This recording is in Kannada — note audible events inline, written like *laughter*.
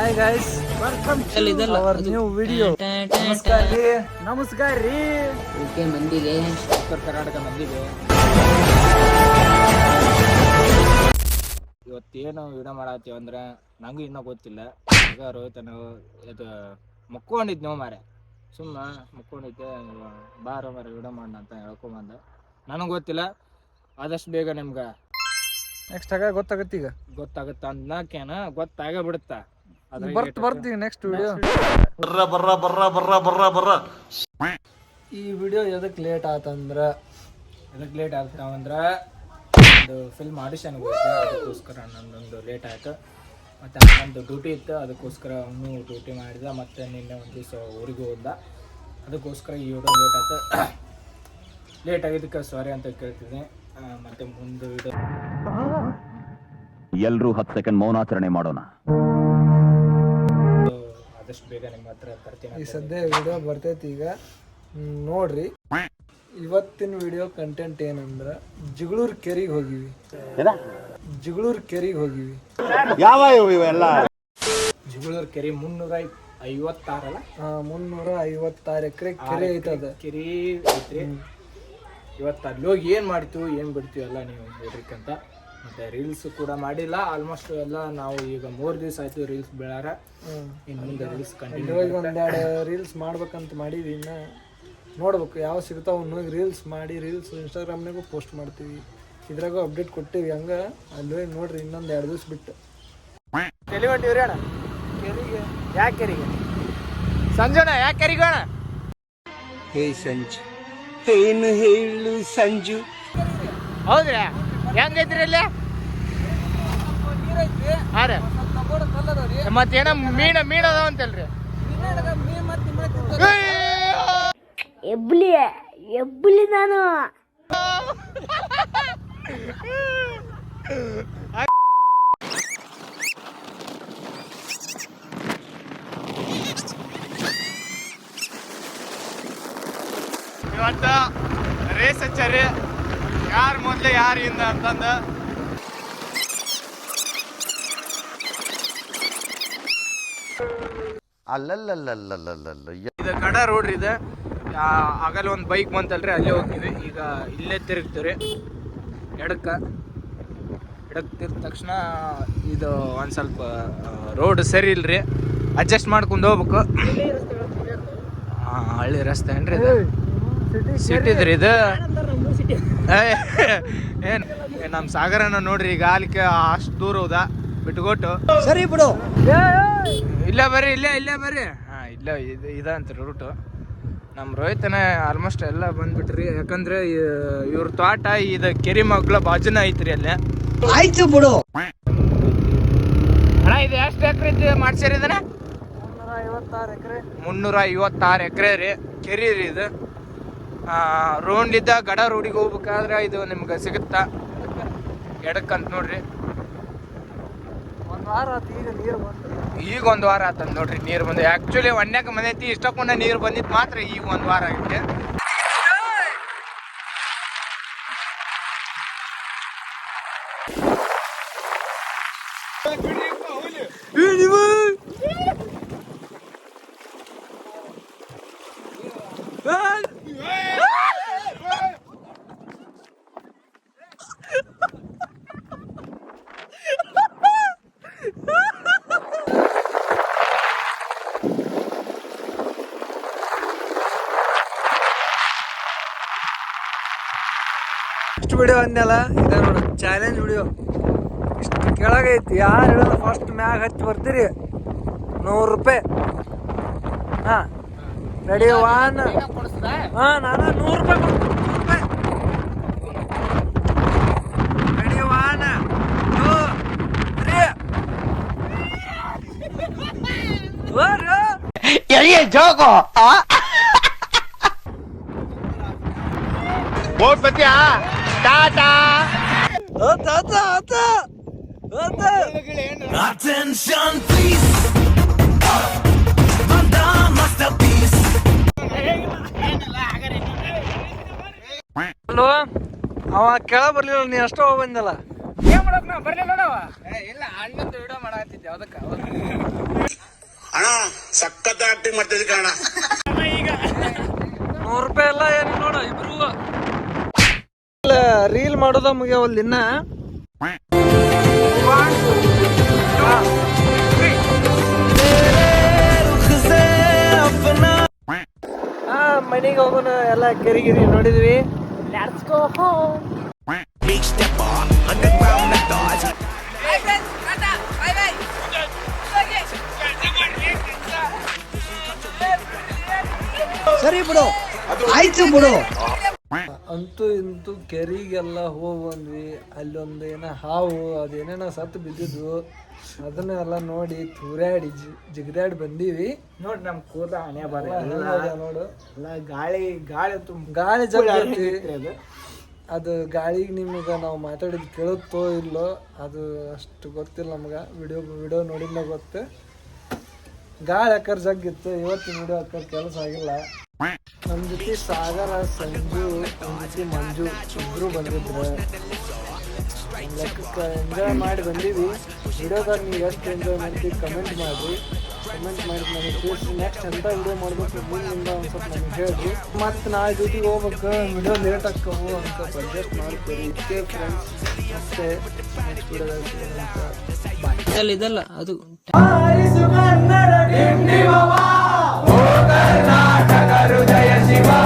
ಹಾಯ್ ಗೈಸ್ ವೆಲ್ಕಮ್ ಟು ಇದೆಲ್ಲ ಅವರ್ ನ್ಯೂ ವಿಡಿಯೋ ನಮಸ್ಕಾರ ರೀ. ನಮಸ್ಕಾರ ರೀ. ಓಕೆ ಮಂದಿಗೆ ಉತ್ತರ ಕರ್ನಾಟಕ ಮಂದಿಗೆ. ಇವತ್ತೇನು ವಿಡಿಯೋ ಮಾಡತ್ತೀವಿ ಅಂದ್ರೆ ನಂಗೂ ಇನ್ನೂ ಗೊತ್ತಿಲ್ಲ. ಈಗ ರೋಹಿತನ ಇದು ಮುಕ್ಕೊಂಡಿದ್ ನೀವು ಮಾರೆ ಸುಮ್ಮ ಮುಕ್ಕೊಂಡಿದ್ದೆ ಬಾರ ಮಾರೆ ವಿಡಿಯೋ ಮಾಡೋಣ ಅಂತ ಹೇಳ್ಕೊಂಬಂದ. ನನಗೆ ಗೊತ್ತಿಲ್ಲ. ಆದಷ್ಟು ಬೇಗ ನಿಮ್ಗೆ ನೆಕ್ಸ್ಟ್ ಆಗ ಗೊತ್ತಾಗತ್ತೆ ಈಗ. ಗೊತ್ತಾಗುತ್ತ ಅಂದ್ನಾಕೇನ ಗೊತ್ತಾಗ ಬಿಡುತ್ತ? ಬರ್ತ್ ಬರ್ತೀವಿ ನೆಕ್ಸ್ಟ್ ವಿಡಿಯೋ ಈ ವಿಡಿಯೋ ಎದಕ್ ಲೇಟ್ ಆತಂದ್ರ? ಎದಕ್ಕೆ ಲೇಟ್ ಆಗ್ತಾವಂದ್ರೆ ಒಂದು ಫಿಲ್ಮ್ ಆಡಿಷನ್ ಹೋಗಿದ್ದೆ ಅದಕ್ಕೋಸ್ಕರ ನನ್ನೊಂದು ಲೇಟ್ ಆಯ್ತು. ಮತ್ತು ನನ್ನದು ಡ್ಯೂಟಿ ಇತ್ತು. ಅದಕ್ಕೋಸ್ಕರ ಅವನು ಡ್ಯೂಟಿ ಮಾಡಿದ. ಮತ್ತು ನಿನ್ನೆ ಒಂದು ದಿವಸ ಊರಿಗೆ ಹೋದ. ಅದಕ್ಕೋಸ್ಕರ ಈ ವಿಡಿಯೋ ಲೇಟ್ ಆಯ್ತು. *coughs* ಲೇಟ್ ಆಗಿದ್ದಕ್ಕೆ ಸಾರಿ ಅಂತ ಕೇಳ್ತಿದ್ದೀನಿ. ಮತ್ತೆ ಮುಂದೆ ವಿಡಿಯೋ ಎಲ್ಲರೂ ಹತ್ತು ಸೆಕೆಂಡ್ ಮೌನಾಚರಣೆ ಮಾಡೋಣ. ಆದಷ್ಟು ಬೇಗ ನಿಮ್ಮ ಹತ್ರ ತರ್ತೀನಿ ಈ ಸದ್ಯ ವಿಡಿಯೋ ಬರ್ತೈತಿ ಈಗ. ನೋಡ್ರಿ. ಇವತ್ತಿನ ವಿಡಿಯೋ ಕಂಟೆಂಟ್ ಏನಂದ್ರ ಜಿಗಳೂರ್ ಕೆರಿಗೆ ಹೋಗಿವಿ. ಜಿಗಳೂರ್ ಕೆರಿಗೆ ಹೋಗಿವಿ. ಜುಗಳೂರು ಕೆರೆ ಮುನ್ನೂರ ಐವತ್ತಾರಲ್ಲ ಮುನ್ನೂರ ಐವತ್ತಾರು ಎಕರೆ ಕೆರೆ ಐತದ. ಕೆರೆ ಐತ್ರಿ. ಇವತ್ತು ಅಲ್ಲಿ ಹೋಗಿ ಏನು ಮಾಡ್ತೀವಿ ಏನು ಬಿಡ್ತೀವಿ ಎಲ್ಲ ನೀವು ನೋಡ್ರಿಕಂತ ಮತ್ತೆ ರೀಲ್ಸ್ ಕೂಡ ಮಾಡಿಲ್ಲ. ಆಲ್ಮೋಸ್ಟ್ ಎಲ್ಲ ನಾವು ಈಗ ಮೂರು ದಿವಸ ಆಯ್ತು ರೀಲ್ಸ್ ಬೆಳಾರ. ಇನ್ನು ಮುಂದೆ ರೀಲ್ಸ್ ಕಂಟಿನ್ಯೂ ಒಂದೆರಡು ರೀಲ್ಸ್ ಮಾಡ್ಬೇಕಂತ ಮಾಡೀವಿ ಇನ್ನ ನೋಡ್ಬೇಕು ಯಾವ ಸಿಗ್ತಾವ ರೀಲ್ಸ್ ಮಾಡಿ ರೀಲ್ಸ್ ಇನ್ಸ್ಟಾಗ್ರಾಮ್ನಾಗೂ ಪೋಸ್ಟ್ ಮಾಡ್ತೀವಿ. ಇದ್ರಾಗೂ ಅಪ್ಡೇಟ್ ಕೊಟ್ಟಿವಿ. ಹಂಗ ಅಲ್ಲಿ ನೋಡ್ರಿ ಇನ್ನೊಂದು ಎರಡು ದಿವ್ಸ ಬಿಟ್ಟು. ಎಲ್ಲಿ ಹೊಂಟಿವ್ರಿ ಅಣ್ಣ? ಕೆರಿಗೆ ಯಾಕೆ ಕೆರಿಗೆ? ಸಂಜೋಣ ಯಾಕೆ ಕೆರಿಗೆ ಅಣ್ಣ ಹೇ ಸಂಜು ಏನು ಹೇಳು ಸಂಜು? ಹೌದ್ರಾ? ಹೆಂಗೈತ್ರಿ ಇಲ್ಲಿ? ಹಾಂ ರೀ. ಮತ್ತೇನ ಮೀನ ಮೀನ ಅದಾವ ಅಂತಲ್ರಿ ಎಬ್ಲಿ ಎಬ್ಲಿ ನಾನು. ಇವತ್ತ ರೇಸ್ ಹಚ್ಚಾರಿ. ಯಾರು ಮೊದಲು ಯಾರು ಹಿಂದೆ ಅಂತಂದ? ಅಲ್ಲಲ್ಲಲ್ಲಲ್ಲಲ್ಲಲ್ಲ ಇದು ಕಡ ರೋಡ್ರಿ ಇದೆ. ಆಗಲ್ಲ ಒಂದು ಬೈಕ್ ಬಂತಲ್ರಿ ಅಲ್ಲೇ ಹೋಗ್ತೀವಿ ಈಗ ಇಲ್ಲೇ ತಿರುಗ್ತೀವಿ ಎಡಕ್ಕ. ಎಡಕ್ಕೆ ತಿರ್ದ ತಕ್ಷಣ ಇದು ಒಂದು ಸ್ವಲ್ಪ ರೋಡ್ ಸರಿ ಇಲ್ರಿ. ಅಡ್ಜಸ್ಟ್ ಮಾಡ್ಕೊಂಡು ಹೋಗ್ಬೇಕು. ಹಾಂ ಹಳ್ಳಿ ರಸ್ತೆ ಏನ್ರಿ ಇದು? ಸಿಟಿದ್ರಿ ಇದು. ಏನ್ ಏ, ನಮ್ ಸಾಗರನ ನೋಡ್ರಿ ಈಗ ಅಲ್ಲಿಗೆ ಅಷ್ಟು ದೂರ ಹೋದ ಬಿಟ್ಕೊಟ್ಟು. ಸರಿ ಬಿಡು. ಇಲ್ಲ ಬರ್ರಿ ಇಲ್ಲೇ ಇಲ್ಲೇ ಬರ್ರಿ. ಹಾ ಇಲ್ಲ ಇದು ಅಂತ ರೂಟು ನಮ್ಮ ರೋಹಿತನ ಆಲ್ಮೋಸ್ಟ್ ಎಲ್ಲ ಬಂದ್ಬಿಟ್ರಿ. ಯಾಕಂದ್ರೆ ಇವ್ರ ತೋಟ ಇದು ಕೆರಿ ಮಗ್ಳ ಬಾಜುನ ಐತ್ರಿ ಅಲ್ಲೇ. ಆಯ್ತು ಬಿಡು. ಅಣ್ಣ ಇದು ಎಷ್ಟು ಎಕರೆ ಮಾಡ್ಸಿರಿ ಇದನ್ನ? ಐವತ್ತಾರು ಎಕರೆ. ಮುನ್ನೂರ ಐವತ್ತಾರು ಎಕರೆ ರೀ ಕೆರಿ ರೀ ಇದು. ರೋಡ್ಲಿದ್ದ ಗಡ ರೋಡಿಗೆ ಹೋಗ್ಬೇಕಾದ್ರೆ ಇದು ನಿಮ್ಗೆ ಸಿಗುತ್ತಾ? ಎಡಕ್ಕಂತ ನೋಡ್ರಿ. ಒಂದು ವಾರ ಆತು ಈಗ ನೀರು ಬಂತು ಈಗ ಒಂದು ವಾರ ಆತ ನೋಡ್ರಿ ನೀರು ಬಂದು. ಆ್ಯಕ್ಚುಲಿ ಒಣ್ಯಾಕ ಮನೆ ಐತಿ ಇಷ್ಟಕೊಂಡ ನೀರು ಬಂದಿತ್ತು ಮಾತ್ರ ಈಗ ಒಂದು ವಾರ ಆಗೈತೆ ಇಷ್ಟು ವಿಡಿಯೋ ಅಂದೆಲ್ಲ ಇದೆ ನೋಡಿ ಚಾಲೆಂಜ್ ವಿಡಿಯೋ. ಇಷ್ಟು ಕೆಳಗೈತಿ ಯಾರು ಹೇಳೋದು ಫಸ್ಟ್ ಮ್ಯಾಗ ಹಚ್ಚಿ ಬರ್ತೀರಿ? ನೂರು ರೂಪಾಯಿ ಹಾಂ ರೆಡಿ ವಾನ್ ಹಾಂ ನಾನು ನೂರು ರೂಪಾಯಿ ಕೊಡ್ತೀನಿ, ನೂರು ರೂಪಾಯಿ ರೆಡಿ ಒನ್ ಟೂ ತ್ರೀ. ಆತ ಆತ ಆತ ಆತ. ಹಲೋ ಅವ ಕೆಳ ಬರ್ಲಿಲ್ಲ ನೀ ಅಷ್ಟೋ ಬಂದಲ್ಲ. ಏನ್ ಮಾಡಕ್ ನಾ ಬರ್ಲಿಲ್ಲ ನೋಡವ ಇಲ್ಲ ಅಣ್ಣಂದು ವಿಡಿಯೋ ಮಾಡತ್ತಿದ್ದೆ ಅದಕ್ಕೆ ಸಖತ್ ಆಕ್ಟಿಂಗ್ ಮಾಡ್ತಿದ್ದೆ ಈಗ ನೂರು ರೂಪಾಯಿ ಎಲ್ಲ ಏನು ನೋಡ ಇಬ್ರು. ರೀಲ್ ಮಾಡೋದ ಮುಗಿಯವಲ್ಲ ಇನ್ನ? ಮನೆಗೆ ಹೋಗೋಣ ಎಲ್ಲ ಕೆರಿಗಿರಿ ನೋಡಿದ್ವಿ. ಸರಿ ಬಿಡು. ಆಯ್ತು ಬಿಡು. ಅಂತೂ ಇಂತೂ ಕೆರಿಗೆಲ್ಲ ಹೋಗಿ ಬಂದ್ವಿ ಅಲ್ಲೊಂದು ಏನೋ ಹಾವು ಅದೇನೇನೋ ಸತ್ತು ಬಿದ್ದಿದ್ವು ಅದನ್ನೆಲ್ಲ ನೋಡಿ ತೂರಾಡಿ ಜಿಗದಾಡಿ ಬಂದೀವಿ. ನೋಡಿ ನಮ್ ಕೂದ ಹಣೆ ಬರ. ನೋಡು. ಎಲ್ಲ ಗಾಳಿ ಗಾಳಿ ತುಂಬ ಗಾಳಿ ಜಗಳಿ ಅದು. ಅದು ಗಾಳಿಗೆ ನಿಮಗೆ ನಾವು ಮಾತಾಡಿದ್ ಕೇಳುತ್ತೋ ಇಲ್ಲೋ ಅದು ಅಷ್ಟು ಗೊತ್ತಿಲ್ಲ ನಮ್ಗೆ. ವಿಡಿಯೋ ವಿಡಿಯೋ ನೋಡಿಲ್ಲ ಗೊತ್ತು. ಗಾಳಿ ಅಕ್ಕರ್ ಜಗ್ಗಿತ್ತು ಇವತ್ತಿನ ವಿಡಿಯೋ ಅಕ್ಕರ್ ಕೆಲಸ ಆಗಿಲ್ಲ. ನಮ್ಮ ಜೊತೆ ಸಾಗರ ಸಂಜು ಜೊತೆ ಮಂಜು ಇಬ್ರು ಬಂದಿದ್ರು. ಲೆಕ್ಕಕ್ಕೆ ಎಂಜಾಯ್ ಮಾಡಿ ಬಂದೀವಿ. ವಿಡಿಯೋದಾಗ ನೀವು ಎಷ್ಟು ಎಂಜಾಯ್ ಮಾಡ್ತೀವಿ ಕಮೆಂಟ್ ಮಾಡಿರಿ. ಕಮೆಂಟ್ ಮಾಡಿ ನನಗೆ ತಿಳಿಸಿ ನೆಕ್ಸ್ಟ್ ಎಂಥ ವಿಡಿಯೋ ಮಾಡ್ಬೇಕು ಮುಂದಿಂದ ಒಂದು ಸ್ವಲ್ಪ ನನಗೆ ಹೇಳ್ರಿ. ಮತ್ತು ನಾಳೆ ಜೊತೆಗೆ ಹೋಗ್ಬೇಕು? ವಿಡಿಯೋ ಲೇಟ್ ಆಕ್ಕವು ಅಂತ ಅಡ್ಜಸ್ಟ್ ಮಾಡ್ತೀರಿ. ಇದಕ್ಕೆ ಫ್ರೆಂಡ್ಸ್ ಮತ್ತೆ ನೆಕ್ಸ್ಟ್ ವಿಡಿಯೋದಾಗ ಬಾಯ್ ಇದಲ್ಲ ಅದು. కర్ణాటక హృదయ శివా.